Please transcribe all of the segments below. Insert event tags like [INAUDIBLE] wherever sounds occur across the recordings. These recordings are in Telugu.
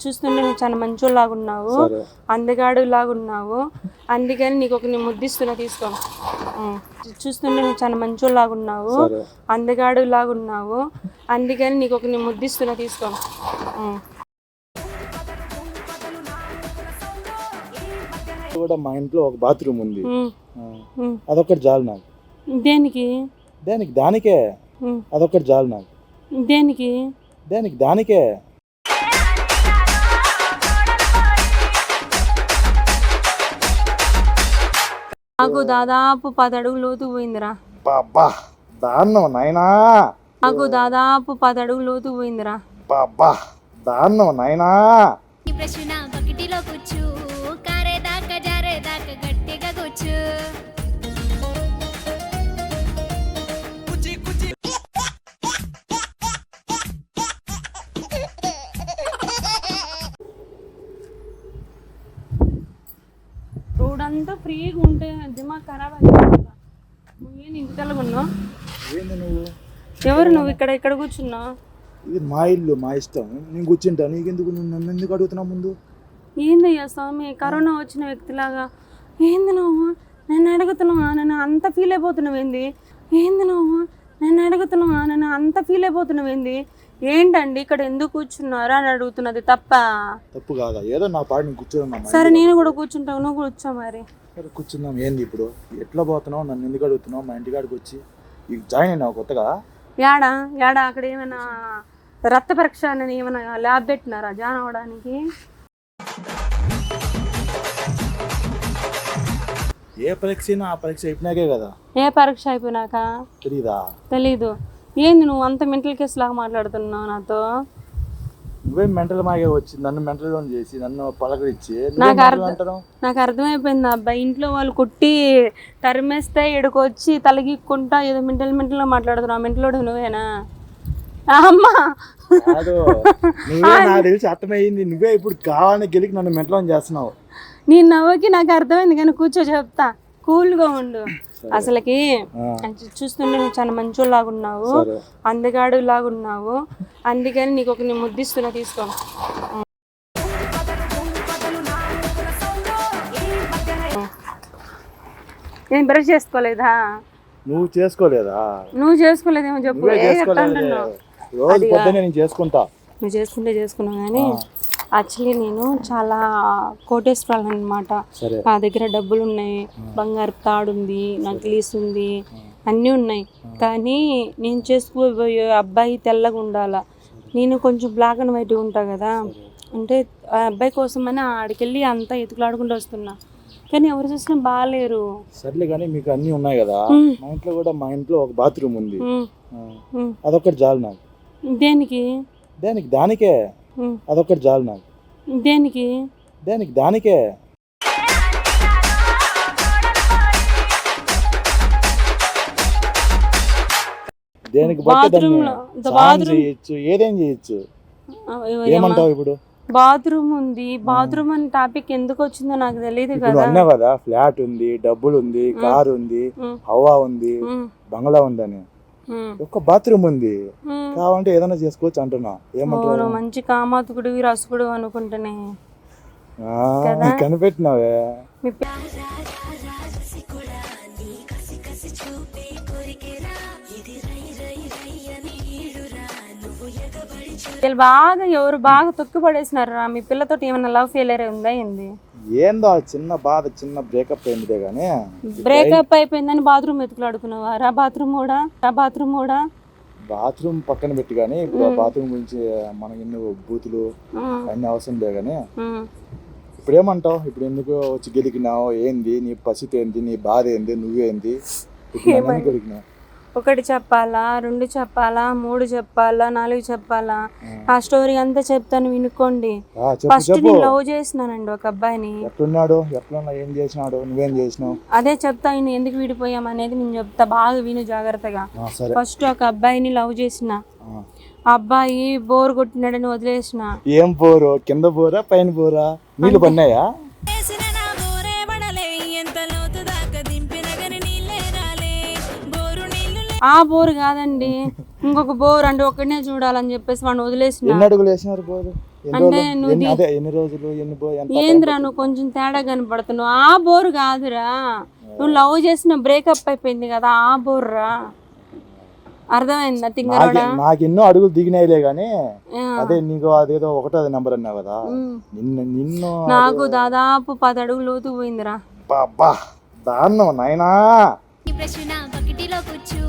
చూస్తుంటే నువ్వు చాలా మంచోళ్ళలాగా ఉన్నావు. అందగాడు లాగా ఉన్నావు అందుకని నీకు ఒక నేను ముద్దిస్తున్నా తీసుకో. చూస్తుంటే నువ్వు చాలా మంచోళ్ళలాగా ఉన్నావు. అందగాడు లాగా ఉన్నావు అందుకని నీకు ఒక నేను ముద్దిస్తున్నా తీసుకో. కూడా మా ఇంట్లో ఒక బాత్రూమ్ ఉంది. అదొకటి చాలు నాకు. దేనికి? దానికి? దానికే. అదొకటి చాలు నాకు. దేనికి? దానికి? దానికే. నాకు దాదాపు పది అడుగులు లోతు పోయిందిరా. బాబా దాన్నం నాయనా. నాకు దాదాపు పది అడుగులు లోతు పోయిందిరా. బాబా దాన్నం నాయనా. ఈ ప్రశ్న బకెటిలో కూర్చు కారేదాకా జారేదాకా గట్టిగా కూర్చు. రోడ్ అంతా ఫ్రీగా ఉంటే ఖరాబ్ నువ్వేం తెల్లగున్నావు ఏంది నువ్వు? ఎవరు నువ్వు ఇక్కడ ఇక్కడ కూర్చున్నావు? ఇది మా ఇల్లు మా ఇష్టం. నేను కూర్చుంటా. నీకెందుకు నువ్వు నన్ను ఎందుకు అడుగుతున్నావు ముందు? ఏందయ్యా స్వామి? కరోనా వచ్చిన వ్యక్తిలాగా. ఏంది నువ్వు? నన్ను అడుగుతున్నావా? నన్ను అంత ఫీల్ అయిపోతున్నావు ఏంది? ఏంది నువ్వు? నన్ను అడుగుతున్నావా? నన్ను అంత ఫీల్ అయిపోతున్నావు ఏంది? ఏంటండి ఇక్కడ ఎందుకు కూర్చున్నారా అని అడుగుతున్నది తప్ప? తప్పు కాదా? ఏదో నా పాడు నేను కూర్చున్నా సరే నేను కూడా కూర్చుంటావు నువ్వు కూర్చో మరి. సరే కూర్చుందాం ఏంది ఇప్పుడు? ఎట్లా పోతున్నావు? నన్ను ఎందుకు అడుగుతున్నావు? మా ఇంటికాడికి వచ్చి జాయిన్ అయినావు కొత్తగా? యాడా? యాడా? అక్కడ ఏమైనా రక్త పరీక్ష అని ఏమైనా ల్యాబ్ పెట్టినారా జాయిన్ అవ్వడానికి? ఏ పరీక్ష అయినా ఆ పరీక్ష అయిపోయినాకే కదా. ఏ పరీక్ష అయిపోయినాక? తెలీదా? తెలీదు. ఏంది నువ్వు అంత మెంటల్ కేసు లాగా మాట్లాడుతున్నావు నాతో? నువ్వే మెంటల్ మాగే వచ్చి నన్ను మెంటల్ చేసి నన్ను పలకరించి నాకు అర్థం- నాకు అర్థమైపోయింది అబ్బాయి ఇంట్లో వాళ్ళు కొట్టి తరిమేస్తే ఇక్కడికి తలగిక్కుంటా ఏదో మెంటల్ మెంటల్గా మాట్లాడుతున్నావు. మెంటలోడు నువ్వేనా? ఆ, అమ్మా. కాదు నువ్వే నాకు తెలిసి అర్థమైంది నువ్వే ఇప్పుడు కావాలని గెలికి నన్ను మెంటల్ చేస్తున్నావు. నీ నవ్వుకి నాకు అర్థమైంది కానీ కూర్చో చెప్తా. కూల్గా ఉండు. అసలుకి చూస్తుంటే నువ్వు చాలా మంచోళ్ళలాగా ఉన్నావు సరే. అందగాడు లాగా ఉన్నావు. అందుకని నీకు ఒక నేను ముద్దిస్తున్నా తీసుకో. నేను బ్రష్ చేసుకోలేదా? నువ్వు చేసుకోలేదా? నువ్వు చేసుకోలేదేమో చెప్పు. రోజు పొద్దున్నే నేను చేసుకుంటా. నువ్వు చేసుకుంటే చేసుకున్నావు కానీ యాక్చువల్లీ నేను చాలా కోటేశ్వరాలు అనమాట నా దగ్గర డబ్బులు ఉన్నాయి బంగారు తాడు ఉంది నక్లీస్ ఉంది అన్నీ ఉన్నాయి. కానీ నేను చేసుకోబోయే అబ్బాయి తెల్లగా ఉండాల నేను కొంచెం బ్లాక్ అండ్ వైట్ ఉంటా కదా. అంటే ఆ అబ్బాయి కోసమని ఆడికెళ్ళి అంతా ఎతుకులాడుకుంటూ వస్తున్నా. కానీ ఎవరు చూసినా బాగాలేరు సర్లే కానీ మీకు అన్నీ ఉన్నాయి కదా. మా. ఇంట్లో కూడా మా ఇంట్లో ఒక బాత్రూమ్ ఉంది. అదొకటి చాలు నాకు. దేనికి? దానికి? దానికే. అదొకటి చాలు నాకు. దేనికి? దానికి? దానికే. దేనికి బట్టి దాన్ని స్నానం చేయొచ్చు ఏదేం చేయొచ్చు? ఏమంటావు ఇప్పుడు? బాత్రూమ్ ఉంది. బాత్రూమ్ అనే టాపిక్ ఎందుకు వచ్చిందో నాకు తెలియదు కదా. అన్నావు కదా ఫ్లాట్ ఉంది డబ్బులు ఉంది కార్ ఉంది హవా ఉంది బంగ్లా ఉందని. ఒక్క బాత్రూమ్ ఉంది. కావాలంటే ఏదైనా చేసుకోవచ్చు అంటున్నా. నువ్వు మంచి కామాతుకుడివి రసుకుడు అనుకుంటేనే కనిపెట్టినావే. వీళ్ళు బాగా ఎవరు బాగా తొక్కి పడేసినారు రా. మీ పిల్లతోటి ఏమైనా లవ్ ఫెయిలియర్ ఉందా ఏంది? ఏందో ఆ చిన్న బాధ చిన్న బ్రేకప్ అయిందే కానీ బ్రేకప్ అయిపోయిందని బాత్రూమ్ ఎత్తుకులాడుకున్నావా రా బాత్రూమ్ కూడా రా బాత్రూమ్ కూడా. బాత్రూమ్ పక్కన పెట్టి కానీ ఇప్పుడు ఆ బాత్రూమ్ గురించి మనకి ఎన్ని బూతులు అన్ని అవసరం లే కానీ. ఇప్పుడు ఏమంటావు ఇప్పుడు ఎందుకు వచ్చి గెలికినావు? ఏంది? నీ పరిస్థితి ఏంది? నీ బాధ ఏంది? నువ్వేంది? ఇప్పుడు గెలికినావు ఒకటి చెప్పాలా రెండు చెప్పాలా మూడు చెప్పాలా నాలుగు చెప్పాలా? ఆ స్టోరీ అంతా చెప్తాను వినుకోండి. ఫస్ట్ నేను లవ్ చేసినానండి ఒక అబ్బాయిని. ఎట్లున్నాడు? ఎట్లున్నా? ఏం చేసినాడు? నువ్వేం చేసినావు? అదే చెప్తా నేను ఎందుకు విడిపోయాం అనేది నేను చెప్తా. బాగా విను జాగ్రత్తగా. ఫస్ట్ ఒక అబ్బాయిని లవ్ చేసిన. అబ్బాయి బోర్ కొట్టినాడని వదిలేసిన. ఏం పోరు కింద పోరా పైన పోరా నీళ్ళు పన్నాయా? ఆ బోర్ కాదండి. ఇంకొక బోర్ అంటే ఒకనే చూడాలని చెప్పేసి వాడిని వదిలేసిన. ఎన్ని అడుగులు వేసినారు పోరు ఎన్ని అంటే నువ్వు అదే ఎన్ని రోజులు ఎన్ని ఏంద్రా? నువ్వు కొంచెం తేడా కనపడుతున్నావు. ఆ బోరు కాదురా. నువ్వు లవ్ చేసిన బ్రేకప్ అయిపోయింది కదా ఆ బోర్రా? అర్థమైందా తింగరోడా? నాకు ఎన్నో అడుగులు దిగినాయిలే ఆ. అదే నీకు అదేదో ఒకటో నెంబర్ అన్నావు కదా. నిన్ను నిన్ను నాకు దాదాపు పది అడుగులు లోతు పోయిందిరా. అబ్బా దాన్నం నాయనా. ఈ ప్రశ్న బకెటిలో కూర్చు.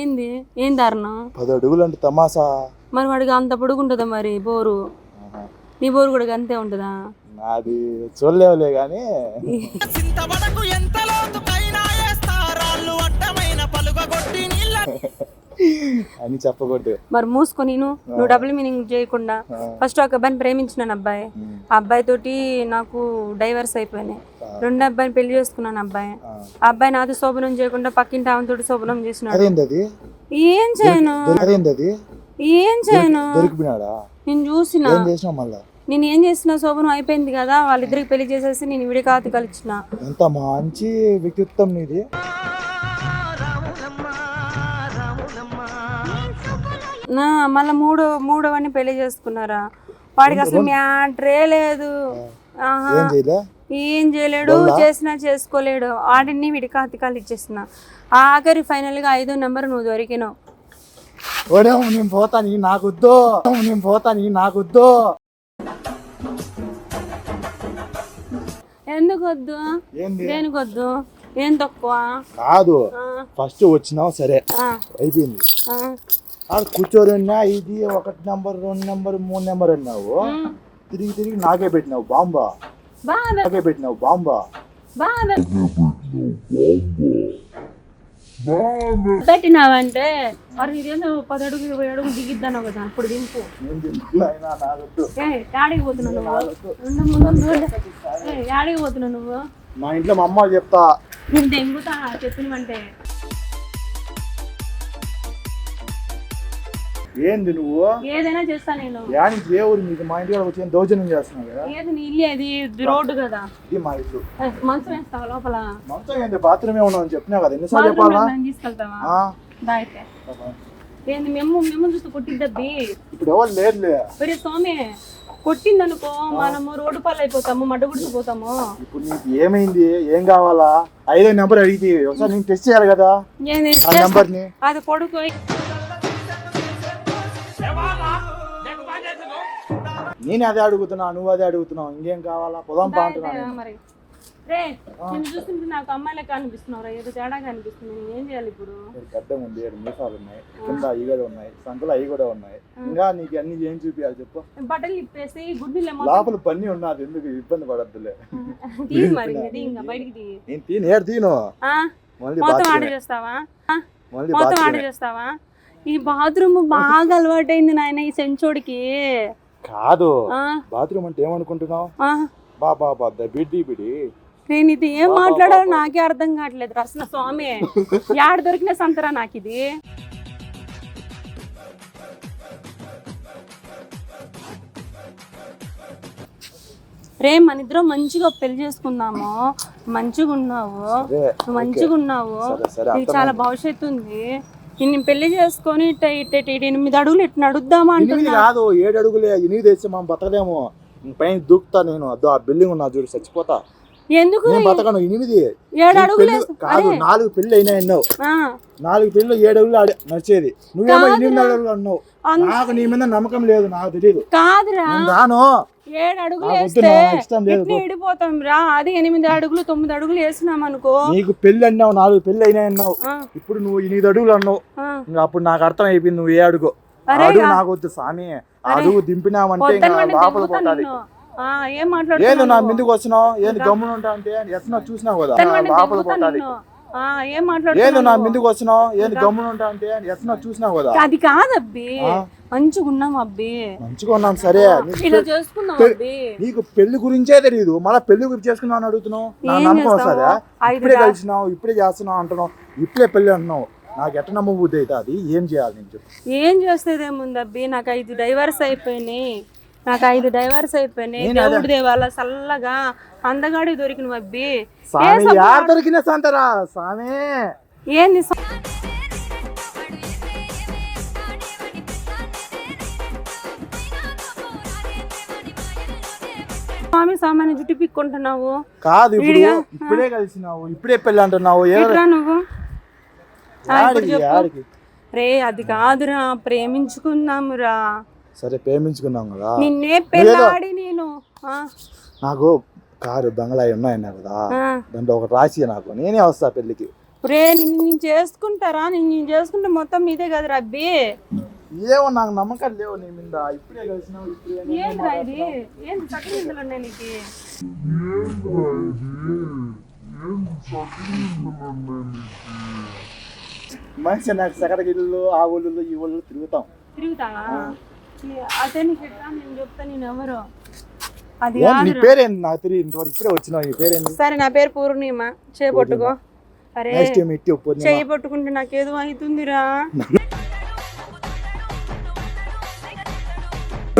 ఏంది? ఏం దారుణం? పది అడుగులు అంటే తమాసా మరి వాడికి అంత పొడుగుంటుందా మరి బోరు. నీ బోరు కూడా అంతే ఉంటుందా? నాది చూడలేవులే కానీ అని చెప్పకూడదు. మరి మూసుకొని నువ్వు నువ్వు డబుల్ మీనింగ్ చేయకుండా ఫస్ట్ ఒక అబ్బాయిని ప్రేమించినాను అబ్బాయి. ఆ అబ్బాయి తోటి నాకు డైవర్స్ అయిపోయినాయి. రెండు అబ్బాయిని పెళ్ళి చేసుకున్నాను అబ్బాయి. ఆ. అబ్బాయి నాతో శోభనం చేయకుండా పక్కింటి ఆమె తోటి శోభనం చేసినాడు. ఏం చేయను? ఏం చేయను? దొరికిపోయినాడా? నేను చూసిన. ఏం చేసినావు మళ్ళా? నేను ఏం చేసిన శోభనం అయిపోయింది కదా వాళ్ళిద్దరికి పెళ్ళి చేసేసి నేను విడికాతి కలిసిన. ఎంత మంచి వ్యక్తిత్వం నీది. నా మళ్ళీ మూడో మూడోవని పెళ్ళి చేసుకున్నారా? వాడికి అసలు మ్యాట్రే లేదు. ఆహా. ఏం చేయలే ఏం చేయలేడు చేసినా చేసుకోలేడు. ఆడిని వీడికి అతికాలు ఇచ్చేసిన ఆఖరి ఫైనల్గా ఐదో నెంబర్ నువ్వు దొరికినావు. ఓడేమో నేను పోతాని నాకొద్దు. నేను పోతాని నాకొద్దు. ఎందుకు వద్దు ఏంది? దేనికి వద్దు ఏం తక్కువ? కాదు. ఫస్ట్ వచ్చినావు సరే. అయిపోయింది. కూర్చోరున్నా ఇది ఒకటి నెంబర్ రెండు నెంబర్ మూడు నెంబర్ అన్నావు. తిరిగి తిరిగి నాకే పెట్టినావు బాంబా. పెట్టినావు బాంబా బాధ పెట్టినావంటే మరి ఇదేందో పది అడుగు ఇరవై అడుగు దిగిద్దాను కదా ఇప్పుడు దింపు. యాడికి పోతున్నావు నువ్వు? నువ్వు. యాడికి పోతున్నావు నువ్వు? మా ఇంట్లో మా అమ్మ చెప్తా. నేను దెంగుతా చెప్పినవంటే. ఏంది నువ్వు? ఏదైనా చేస్తా నేను. యానికి ఊరు మీకు మా ఇంటి వచ్చి దౌర్జన్యం చేస్తున్నావు కదా? ఏది నీ ఇల్లు అది ఇది రోడ్డు కదా. ఇది మా ఇల్లు. మంచం వేస్తావా లోపల? మొత్తం ఏంది? బాత్రూమ్ ఉన్నావు అని చెప్పినా కదా ఎన్నిసార్లు చెప్పాలా? తీసుకెళ్తావా? ఆ, దా అయితే. ఏంది మేము మేము చూస్తూ కొట్టిద్దబ్బి? ఇప్పుడు ఎవరు లేరులే. ఒరే స్వామి కొట్టిందనుకో మనము రోడ్డు పాలు అయిపోతాము మడ్డ గుడిసిపోతాము. ఇప్పుడు నీకు ఏమైంది? ఏం కావాలా? ఐదో నెంబర్ అడిగితే ఒకసారి నేను టెస్ట్ చేయాలి కదా? ఏంది? ఆ నెంబర్ని అది కొడుకు నేను అదే అడుగుతున్నా నువ్వు అదే అడుగుతున్నావు ఇంకేం కావాలా? పొలం పా. మరి. రే నేను చూస్తుంటే నాకు ఏదో తేడా కనిపిస్తుంది నేను ఏం చేయాలి ఇప్పుడు? ఇక్కడ గడ్డం ఉంది మీసాలు ఉన్నాయి కింద అవి కూడా ఉన్నాయి సంకలు అవి కూడా ఉన్నాయి. ఇంకా నీకు అన్ని ఏం చూపించాలి చెప్పు. బట్టలు ఇప్పేసి లోపల పని ఉన్నది ఎందుకు ఇబ్బంది పడద్దులే. [LAUGHS] మరి ఇంకా బయటికి నేను తీను ఏడు తీను. ఆ? మళ్ళీ మొత్తం బాత్రూమే. ఆర్డర్ చేస్తావా? మళ్ళీ మొత్తం ఆర్డర్ చేస్తావా? ఈ బాత్రూమ్ బాగా అలవాటైంది నాయన ఈ సెంచోడికి. కాదు? బాత్రూమ్ అంటే ఏమనుకుంటున్నావు? ఆ? బా బా బా బిడ్డి బిడి. నేను ఇది ఏం మాట్లాడాలో నాకే అర్థం కావట్లేదు అసలు స్వామి. యాడ దొరికిన సంతరా నాకు ఇది? రే మన ఇద్దరం మంచిగా పెళ్ళి చేసుకుందాము. మంచిగా ఉన్నావు మంచిగా ఉన్నావు నీకు చాలా భవిష్యత్తు ఉంది. నేను పెళ్ళి చేసుకొని ఎనిమిది అడుగులు ఇట్లా ఎనిమిది అంటున్నా. కాదు ఏడు అడుగులే ఎనిమిది తెచ్చి మనం బతకలేము. ఇంక పైన దూకుతా నేను. అదో ఆ బిల్డింగ్ ఉన్నా చూడు చచ్చిపోతా. ఎందుకు? నేను బతకను ఎనిమిది. ఏడు అడుగులు కాదు నాలుగు పెళ్ళి అయినా అన్నావు. నాలుగు పెళ్ళి ఏడు అడుగులు ఆడి- నడిచేది. నువ్వేమో ఎనిమిది అడుగులు అన్నావు. అన్- నాకు నీ మీద నమ్మకం లేదు నాకు తెలియదు కాదురా. నేను రాను. ఏడు అడుగులు వేస్తే. ఇట్లా ఇడిపోతాం రా అది ఎనిమిది అడుగులు తొమ్మిది అడుగులు వేసినాం అనుకో. నీకు పెళ్ళి అన్నావు నాలుగు పెళ్ళి అయినా అన్నావు. ఇప్పుడు నువ్వు ఎనిమిది అడుగులు అన్నావు. ఇంకా అప్పుడు నాకు అర్థం అయిపోయింది నువ్వు ఏ అడుగు. అడుగు నాకు వద్దు స్వామి. అడుగు దింపినామంటే లోపల పోతాది. ఏం ఏంది నా ముందుకు వస్తున్నావు? ఏంది గమ్మున ఉంటా అంటే? ఎట్లా చూసినావు కదా? లోపల పోతాది. ఏం ఏంది నా మాట్లాడుతున్నావు ముందుకు వస్తున్నావు? ఏంది గమ్మున ఉంటా అంటే? ఎట్లా చూసినావు కదా? అది కాదబ్బి ఆ? మంచిగా ఉన్నాం అబ్బి. మంచిగా ఉన్నాం సరే. ఇలా అబ్బి. నీకు పెళ్ళి గురించే తెలియదు మళ్ళీ పెళ్ళి గురించి చేసుకున్నావు అని అడుగుతున్నావు? నా నమ్మకం? వస్తుందా? ఇప్పుడే కలిసినావు ఇప్పుడే చేస్తున్నావు అంటున్నావు. ఇప్పుడే పెళ్ళి అంటున్నావు. నాకు ఎట్ట నమ్మబుద్ధి అయితే అది ఏం చేయాలి నేను చెప్పు. ఏం చేసేదేముంది అబ్బి? నాకు ఐదు డైవర్స్ అయిపోయినాయి. నాకు ఐదు డైవర్స్ అయిపోయినాయి. దేవుడి దేవాల చల్లగా అందగాడి దొరికిన అబ్బి. దొరికిన సంతరా? స్వామి. ఏంది స్వామి సామాన్య జుట్టు పిక్కుంటున్నావు. కాదు ఇప్పుడు కలిసినావు ఇప్పుడే పెళ్ళి అంటున్నావు. నువ్వు? రే అది కాదురా ప్రేమించుకుందామురా. సరే ప్రేమించుకున్నాం కదా. నిన్నే పెళ్ళాడి నేను. ఆ, నాకు కారు బంగ్లా ఉన్నాయన్నా కదా. దాంట్లో ఒకటి రాసి నాకు. నేనే వస్తా పెళ్ళికి. రే నిన్ను నేను చేసుకుంటారా? నిన్ను నేను చేసుకుంటే మొత్తం మీదే కదరా అబ్బి ఏమో నాకు నమ్మకాలు లేవు నీ మీద. ఇప్పుడే ఇది? చక్కని ఇందులో ఉన్నాయి నీకు? మనిషి నాకు సగట ఇల్లు ఆ ఊళ్ళు ఈ ఊళ్ళు తిరుగుతాం. తిరుగుతావా? నేను చెప్తా నేను ఎవరు? అది నీ కాదురా. పేరేంది? నాకు తెలియదు ఇంతవరకు ఇప్పుడే వచ్చినావు నీ పేరేంది? సరే నా పేరు పూర్ణిమ. చేయి పట్టుకో. అరే నెక్స్ట్ టైం ఇట్టి పూర్ణిమ. చెయ్యి పట్టుకుంటే నాకేదో అవుతుందిరా.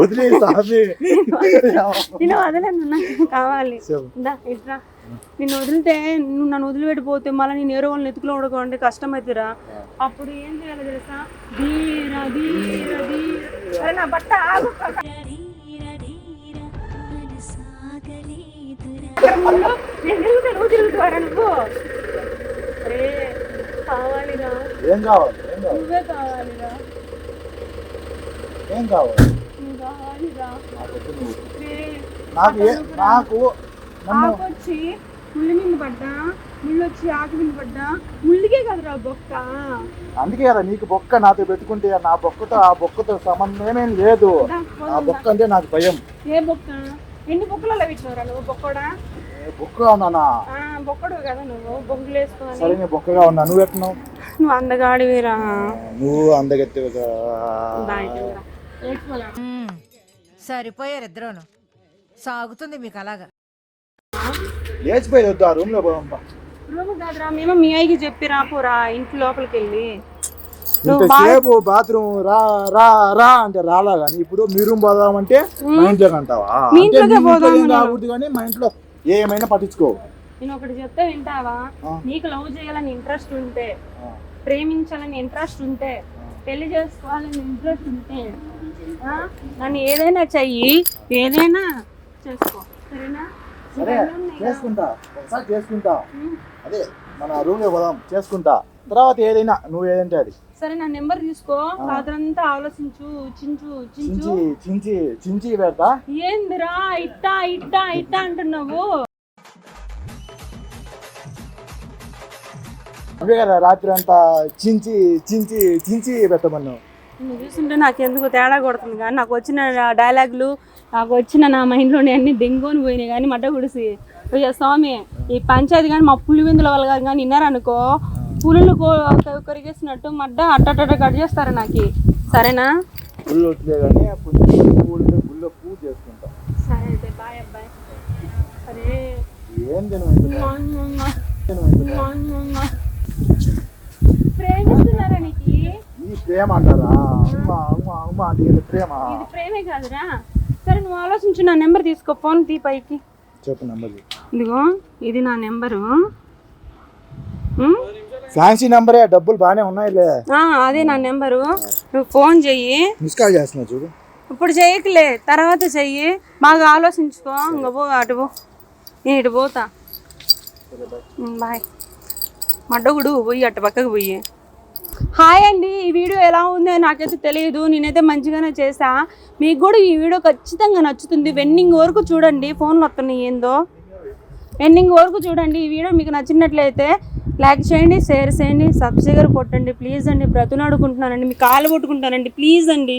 వదిలే నేను వదలను నాకు కావాలి. చెప్పు. ఇందా ఇట్రా. నిన్ను వదిలితే నువ్వు నన్ను వదిలిపెట్టిపోతే మళ్ళీ నేను ఏరో వాళ్ళని ఎత్తుకులో ఉండకంటే కష్టం అవుతురా అప్పుడు ఏం చేయాలి తెలుసా? ధీర ధీర ధీర. నా బట్ట ఆగు. నేను ఏం కావాలి? నువ్వే కావాలిరా. ఏం కావాలి? నాకు నన్ను ఆకొచ్చి ముళ్ళు మీద పడ్డా ముళ్ళు వచ్చి ఆకు మీద పడ్డా ముళ్ళుకే కదరా బొక్క. అందుకే కదా నీకు బొక్క నాతో పెట్టుకుంటే నా బొక్కతో ఆ బొక్కతో సంబంధమేం లేదు. ఆ బొక్క అంటే నాకు భయం. ఏ బొక్క? ఎన్ని బొక్కలలో పెట్టినవరా నువ్వు బొక్కడా? ఏ బొక్కగా ఉన్నానా? ఆ, బొక్కడు కదా నువ్వు బొగ్గులు వేసుకొని. సరే నేను బొక్కగా ఉన్నా. నువ్వు ఎట్టినావు నువ్వు అందగాడివిరా. నువ్వు అందగెత్తివిగా. సరిపోయారు ఇద్దరును. సాగుతుంది మీకు అలాగా. లేచిపోయి వద్దు ఆ రూమ్లో పోదాం రూమ్ కాదురా మేము మీ అయ్యకి చెప్పి రాపోరా ఇంటి లోపలికి వెళ్ళి. ఇంతసేపు బాత్రూమ్ రా రా రా అంటే రాలా కానీ ఇప్పుడు మీ రూమ్ పోదామంటే మా ఇంట్లోకి అంటావా. రాకూడదు కానీ మా ఇంట్లో ఏమైనా పట్టించుకో. నేను ఒకటి చెప్తే వింటావా. నీకు లవ్ చేయాలని ఇంట్రెస్ట్ ఉంటే. ప్రేమించాలని ఇంట్రెస్ట్ ఉంటే పెళ్ళి చేసుకోవాలని ఇంట్రెస్ట్ ఉంటే నన్ను ఏదైనా చెయ్యి ఏదైనా చేసుకో. సరేనా? సరే. చేసుకుంటా. ఒకసారి చేసుకుంటా. అదే మన రూమ్ పోదాం. చేసుకుంటా. తర్వాత ఏదైనా నువ్వు ఏదంటే అది. సరే నా నెంబర్ తీసుకో. రాత్రంతా ఆలోచించు చించు చించు. చించి చించి చించి పెడతా. ఏందిరా ఇట్టా ఇట్టా ఇట్టా అంటున్నావు? అవే కదా రాత్రి అంతా చించి చించి చించి పెట్టమన్నావు. నువ్వు చూస్తుంటే నాకు ఎందుకు తేడా కొడుతుంది కానీ నాకు వచ్చిన డైలాగులు నాకు వచ్చిన నా మైండ్లోనే అన్ని దెంగోని పోయినాయి కానీ మడ్డ గుడిసి. అయ్యా స్వామి ఈ పంచాయతీ కానీ మా పులి విందుల వాళ్ళు కానీ కానీ విన్నారనుకో పులులు కొరిగేసినట్టు మడ్డ అట్టట కట్ చేస్తారు నాకు. సరేనా? సరే అయితే బాయ్ అబ్బాయి. సరే ఏంది నువ్వు ఇంత- ఏంది నువ్వు ఇంత- ప్రేమిస్తున్నారా నీకు ఈ ప్రేమ అంటారా అమ్మా అమ్మా అమ్మా అంటే ఇది ప్రేమ? ఇది ప్రేమే కాదురా. సరే నువ్వు ఆలోచించు నా నెంబర్ తీసుకో ఫోన్ తీ పైకి. చెప్పు నెంబర్ ఇదిగో ఇది నా నెంబరు? ఫ్యాన్సీ నెంబరే డబ్బులు బాగానే ఉన్నాయిలే. ఆ, అదే నా నెంబరు. నువ్వు ఫోన్ చెయ్యి. మిస్ కాల్ చేస్తున్నా చూడు. ఇప్పుడు చెయ్యకులే తర్వాత చెయ్యి. బాగా ఆలోచించుకో ఇంక పో అటు పో. నేను ఇటు పోతా. బాయ్ మడ్డగుడు పోయి అటు పక్కకు పోయి. హాయ్ అండి ఈ వీడియో ఎలా ఉందో నాకైతే తెలియదు నేనైతే మంచిగానే చేసా మీకు కూడా ఈ వీడియో ఖచ్చితంగా నచ్చుతుంది. వెన్నింగ్ వరకు చూడండి ఫోన్లు వస్తున్నాయి ఏందో. వెన్నింగ్ వరకు చూడండి ఈ వీడియో మీకు నచ్చినట్లయితే లైక్ చేయండి షేర్ చేయండి సబ్స్క్రైబర్ కొట్టండి. ప్లీజ్ అండి బ్రతునాడుకుంటున్నానండి మీ కాలు కొట్టుకుంటానండి ప్లీజ్ అండి.